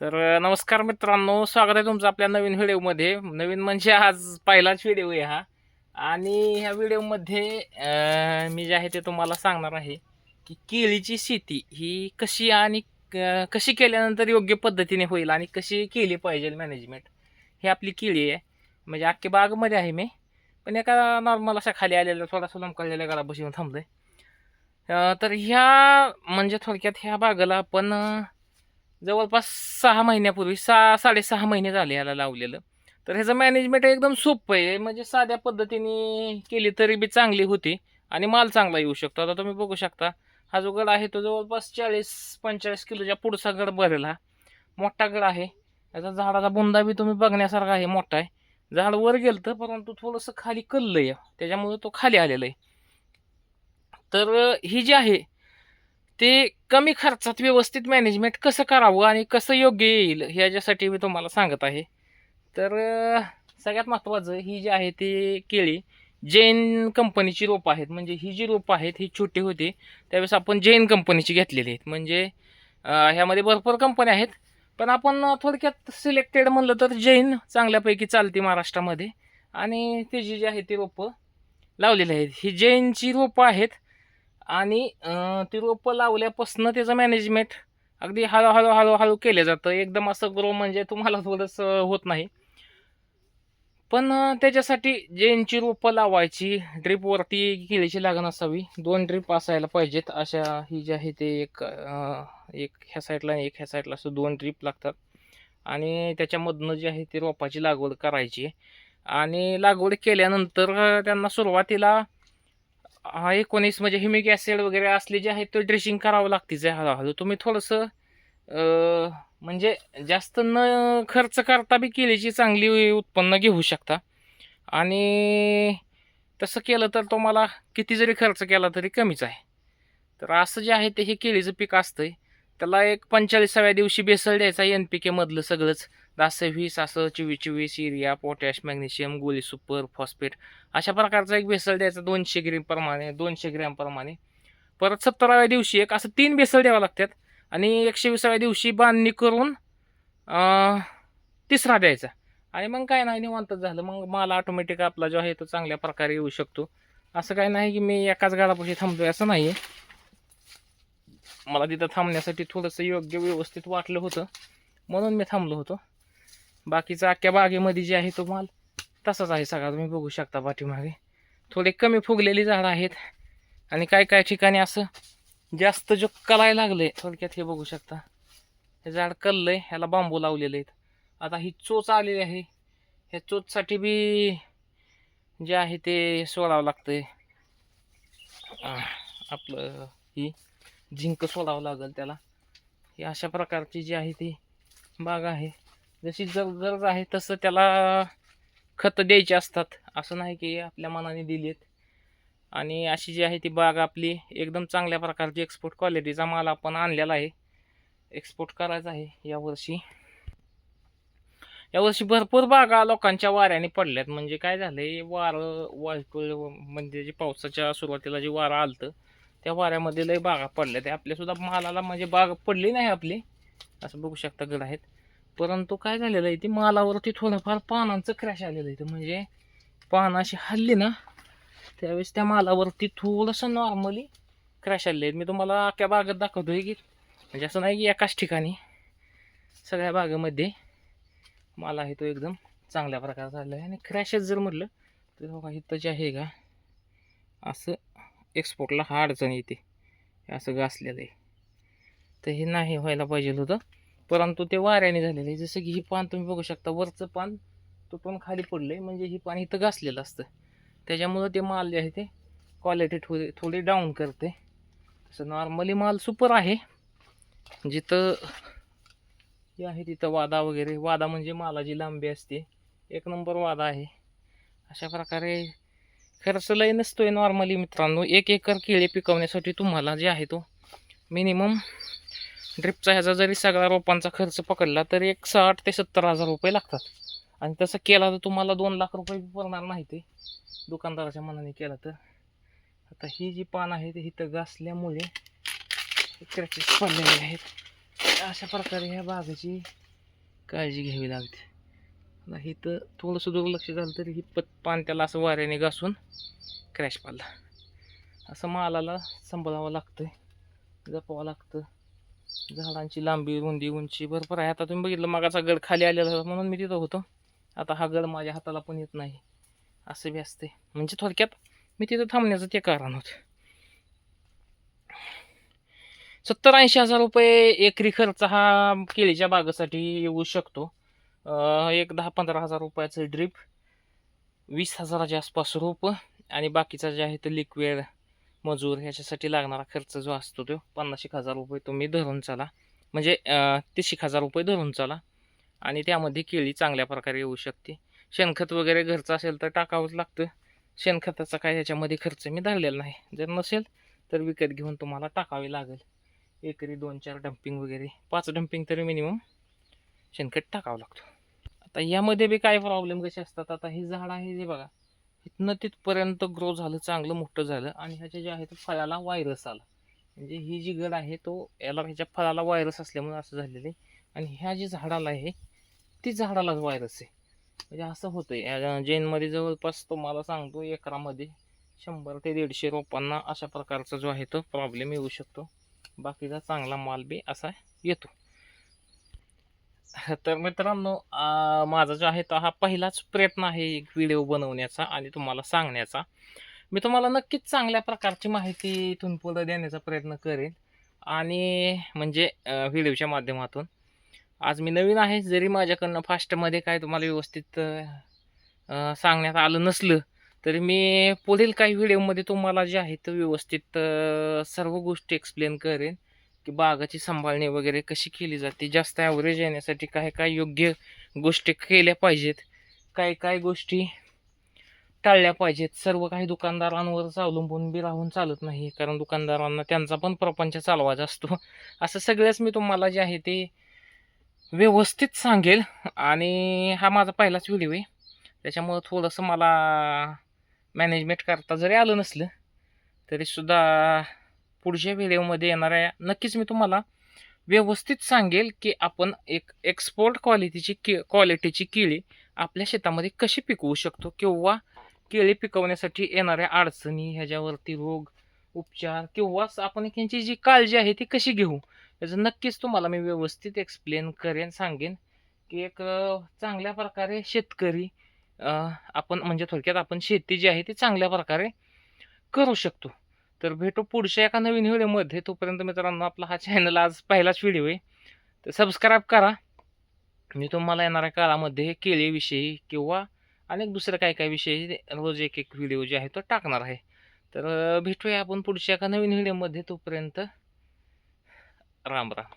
तर नमस्कार मित्रांनो स्वागत आहे तुमचं आपल्या नवीन व्हिडिओमध्ये. नवीन म्हणजे आज पहिलाच व्हिडिओ आहे हा. आणि ह्या व्हिडिओमध्ये मी जे आहे ते तुम्हाला सांगणार आहे की केळीची शेती ही कशी आणि कशी केल्यानंतर योग्य पद्धतीने होईल आणि कशी केली पाहिजे मॅनेजमेंट ही आपली केळी आहे. म्हणजे अख्खी बागमध्ये आहे मी. पण एका नॉर्मल अशा खाली आलेल्या थोडासा लमकळलेल्या घरा बसून थांबलं तर ह्या म्हणजे थोडक्यात ह्या बागेला आपण जवळपास सहा महिन्यापूर्वी सहा साडेसहा महिने झाले याला लावलेलं. तर ह्याचं मॅनेजमेंट एकदम सोपं आहे. म्हणजे साध्या पद्धतीने केली तरी बी चांगली होती आणि माल चांगला येऊ शकतो. आता तुम्ही बघू शकता हा जो गड आहे तो जवळपास चाळीस पंचेचाळीस किलोच्या पुढचा गड भरेला. मोठा गड आहे. याचा झाडाचा बुंदा बी तुम्ही बघण्यासारखा आहे मोठा आहे. झाड वर गेलं तर परंतु थोडंसं खाली कल्लं आहे त्याच्यामुळे तो खाली आलेला आहे. तर ही जी आहे ते कमी खर्चात व्यवस्थित मॅनेजमेंट कसं करावं आणि कसं योग्य येईल ह्याच्यासाठी मी तुम्हाला सांगत आहे. तर सगळ्यात महत्त्वाचं ही जी आहे ती केळी जैन कंपनीची रोपं आहेत. म्हणजे ही जी रोपं आहेत ही छोटी होती. त्यावेळेस आपण जैन कंपनीची घेतलेली आहेत. म्हणजे ह्यामध्ये भरपूर कंपन्या आहेत. पण आपण थोडक्यात सिलेक्टेड म्हणलं तर जैन चांगल्यापैकी चालते महाराष्ट्रामध्ये. आणि त्याची जी आहे ती रोपं लावलेली आहेत. ही जैनची रोपं आहेत आणि ती रोपं लावल्यापासून त्याचं मॅनेजमेंट अगदी हळूहळू हळूहळू केलं जातं. एकदम असं ग्रो म्हणजे तुम्हाला थोडंसं होत नाही. पण त्याच्यासाठी ज्यांची रोपं लावायची ड्रीपवरती केळीची लागण असावी. दोन ड्रीप असायला पाहिजेत. अशा ही जी आहे ते एक एक ह्या साईडला एक ह्या साईडला असं दोन ड्रीप लागतात. आणि त्याच्यामधनं जी आहे ती रोपाची लागवड करायची. आणि लागवड केल्यानंतर त्यांना सुरुवातीला हा एकोणीस म्हणजे हिमिक ॲसिड वगैरे असले जे आहे ते ड्रेसिंग करावं लागतेच आहे हळूहळू. तुम्ही थोडंसं म्हणजे जास्त न खर्च करता बी केळीची चांगली उत्पन्न घेऊ शकता. आणि तसं केलं तर तुम्हाला किती जरी खर्च केला तरी कमीच आहे. तर असं जे आहे ते हे केळीचं पीक असतंय. त्याला एक पंचेचाळीसाव्या दिवशी बेसळ द्यायचा एन पी केमधलं सगळंच. दहा सव्वीस असं चोवीस चोवीस युरिया पोटॅश मॅग्नेशियम गोळी सुपर फॉस्फेट अशा प्रकारचा एक बेसल द्यायचा दोनशे ग्रीमप्रमाणे दोनशे ग्रॅमप्रमाणे परत सत्तराव्या दिवशी एक असं तीन बेसल द्यावं लागतात आणि एकशे विसाव्या दिवशी बांधणी करून तिसरा द्यायचा. आणि मग काय नाही निवांतच झालं. मग माल ऑटोमॅटिक आपला जो आहे तो चांगल्या प्रकारे येऊ शकतो. असं काय नाही की मी एकाच गाडापाशी थांबतोय असं नाही आहे मला तिथं थांबण्यासाठी थोडंसं योग्य व्यवस्थित वाटलं होतं. म्हणून मी थांबलो होतो. बाकीचा अख्ख्या बागेमध्ये जे आहे तो माल तसाच आहे सगळा. तुम्ही बघू शकता पाठीमागे. थोडे कमी फुगलेली झाडं आहेत. आणि काय काय ठिकाणी असं जास्त जो कलायला आहे थोडक्यात हे बघू शकता. हे झाड कललं आहे ह्याला बांबू लावलेले आहेत. आता ही चोच आलेली आहे. ह्या चोचसाठी बी जे आहे ते सोडावं लागतंय. आपलं ही झिंक सोडावं लागेल त्याला. ही अशा प्रकारची जी आहे ती बाग आहे. जशी जर गरज आहे तसं त्याला खतं द्यायचे असतात. असं नाही की आपल्या मनाने दिली आहेत आणि अशी जी आहे ती बाग आपली एकदम चांगल्या प्रकारची एक्सपोर्ट क्वालिटीचा माल आपण आणलेला आहे. एक्सपोर्ट करायचा आहे यावर्षी. यावर्षी भरपूर बागा लोकांच्या वाऱ्याने पडल्यात. म्हणजे काय झालंय वारं वाळकुळ म्हणजे जे पावसाच्या सुरुवातीला जे वारं आलतं त्या वाऱ्यामध्ये लय बागा पडल्या त्या आपल्यासुद्धा मालाला म्हणजे बाग पडली नाही आपली. असं बघू शकता घर आहेत. परंतु काय झालेलं आहे ती मालावरती थोडंफार पानांचं क्रॅश आलेलं आहे. म्हणजे पानं अशी हल्ली ना त्यावेळेस त्या मालावरती थोडंसं नॉर्मली क्रॅश आलेले आहेत मी तुम्हाला अख्ख्या बागेत दाखवतोय की म्हणजे असं नाही की एकाच ठिकाणी सगळ्या बागेमध्ये माल आहे तो एकदम चांगल्या प्रकारचा आलेला आहे. आणि क्रॅशच जर म्हटलं तर बघा इथं जे आहे का असं एक्सपोर्टला हा अडचण येते. असं घासलेलं आहे. तर हे नाही व्हायला पाहिजे होतं. परंतु ते वाऱ्याने झालेलं आहे. जसं की ही पान तुम्ही बघू शकता वरचं पान तुटून खाली पडलं आहे म्हणजे ही पान इथं घासलेलं असतं. त्याच्यामुळं ते माल जे आहे ते क्वालिटी थोडी थोडी डाऊन करते. तसं नॉर्मली माल सुपर आहे. जिथं हे आहे तिथं वादा वगैरे. वादा म्हणजे मालाची लांबी असते. एक नंबर वादा आहे. अशा प्रकारे खर्च लय नसतोय नॉर्मली मित्रांनो. एक एकर केळी पिकवण्यासाठी तुम्हाला जे आहे तो मिनिमम ड्रिपचा ह्याचा जरी सगळा रोपांचा खर्च पकडला तरी एक साठ ते सत्तर हजार रुपये लागतात. आणि तसं केला तर तुम्हाला दोन लाख रुपये पडणार नाही ते. दुकानदाराच्या मनाने केला तर. आता ही जी पान आहे ते इथं घासल्यामुळे क्रॅचेस पडलेले आहेत. अशा प्रकारे ह्या बागेची काळजी घ्यावी लागते. आता इथं तर थोडंसं दुर्लक्ष झालं तरी ही पत पान त्याला असं वाऱ्याने घासून क्रॅश पडला. असं मालाला सांभाळावं लागतं जपावं लागतं. झाडांची लांबी रुंदी उंची भरपूर आहे. आता तुम्ही बघितलं मागाचा गड खाली आलेला होता म्हणून मी तिथं होतो. आता हा गड माझ्या हाताला पण येत नाही. असं बी असते म्हणजे थोडक्यात मी तिथं थांबण्याचं ते कारण होतं. सत्तर ऐंशी हजार रुपये एकरी खर्च हा केळीच्या बागेसाठी येऊ शकतो. एक दहा पंधरा हजार रुपयाचं ड्रीप वीस हजाराच्या आसपास रोप आणि बाकीचा जे आहे ते लिक्विड मजूर ह्याच्यासाठी लागणारा खर्च जो असतो तो पन्नास एक हजार रुपये तुम्ही धरून चाला. म्हणजे तीस एक हजार रुपये धरून चाला. आणि त्यामध्ये केळी चांगल्या प्रकारे येऊ शकते. शेणखत वगैरे घरचं असेल तर टाकावंच लागतं. शेणखताचा काय ह्याच्यामध्ये खर्च मी धरलेला नाही. जर नसेल तर विकत घेऊन तुम्हाला टाकावे लागेल. एकरी दोन चार डम्पिंग वगैरे. पाच डम्पिंग तरी मिनिमम शेणखत टाकावं लागतो. आता यामध्ये बी काय प्रॉब्लेम कसे असतात? आता हे झाड आहे जे बघा. इथनं तिथपर्यंत ग्रो झालं चांगलं मोठं झालं आणि ह्याच्या जे आहे ते फळाला व्हायरस आला. म्हणजे ही जी गड आहे तो याला ह्याच्या फळाला व्हायरस असल्यामुळे असं झालेलं आहे. आणि ह्या जी झाडाला आहे ती झाडालाच व्हायरस आहे. म्हणजे असं होतं या जैनमध्ये जवळपास तुम्हाला सांगतो एकरामध्ये शंभर ते दीडशे रोपांना अशा प्रकारचा जो आहे तो प्रॉब्लेम येऊ शकतो. बाकीचा चांगला माल बी असा येतो. तर मित्रांनो माझा जो आहे तो हा पहिलाच प्रयत्न आहे एक व्हिडिओ बनवण्याचा आणि तुम्हाला सांगण्याचा. मी तुम्हाला नक्कीच चांगल्या प्रकारची माहिती इथून पुढं देण्याचा प्रयत्न करेन. आणि म्हणजे व्हिडिओच्या माध्यमातून. आज मी नवीन आहे जरी माझ्याकडनं फास्टमध्ये काय तुम्हाला व्यवस्थित सांगण्यात आलं नसलं तरी मी पुढील काही व्हिडिओमध्ये तुम्हाला जे आहे ते व्यवस्थित सर्व गोष्टी एक्सप्लेन करेन. की बागाची सांभाळणी वगैरे कशी केली जाते? जास्त ॲव्हरेज येण्यासाठी काय काय योग्य गोष्टी केल्या पाहिजेत? काय काय गोष्टी टाळल्या पाहिजेत? सर्व काही दुकानदारांवरच अवलंबून बी राहून चालत नाही कारण दुकानदारांना त्यांचा पण प्रपंच चालवायचा असतो. असं सगळ्याच मी तुम्हाला जे आहे ते व्यवस्थित सांगेल. आणि हा माझा पहिलाच व्हिडिओ आहे. त्याच्यामुळं थोडंसं मला मॅनेजमेंट करता जरी आलं नसलं तरीसुद्धा पुढच्या व्हिडिओमध्ये येणाऱ्या नक्कीच मी तुम्हाला व्यवस्थित सांगेल की आपण एक एक्सपोर्ट क्वालिटीची कि क्वालिटीची केळी आपल्या शेतामध्ये कशी पिकवू शकतो किंवा केळी पिकवण्यासाठी येणाऱ्या अडचणी ह्याच्यावरती रोग उपचार किंवा आपण यांची जी काळजी आहे ती कशी घेऊ याचं नक्कीच तुम्हाला मी व्यवस्थित एक्सप्लेन करेन सांगेन की एक चांगल्या प्रकारे शेतकरी आपण म्हणजे थोडक्यात आपण शेती जी आहे ती चांगल्या प्रकारे करू शकतो. तर भेटू पुढच्या एका नवीन व्हिडिओमध्ये. तोपर्यंत मित्रांनो आपला हा चॅनल आज पहिलाच व्हिडिओ आहे. तर सबस्क्राईब करा. मी तुम्हाला येणाऱ्या काळामध्ये केळीविषयी किंवा अनेक दुसऱ्या काही काही विषयी रोज एक एक व्हिडिओ जे आहे तो टाकणार आहे. तर भेटूया आपण पुढच्या एका नवीन व्हिडिओमध्ये तोपर्यंत राम राम.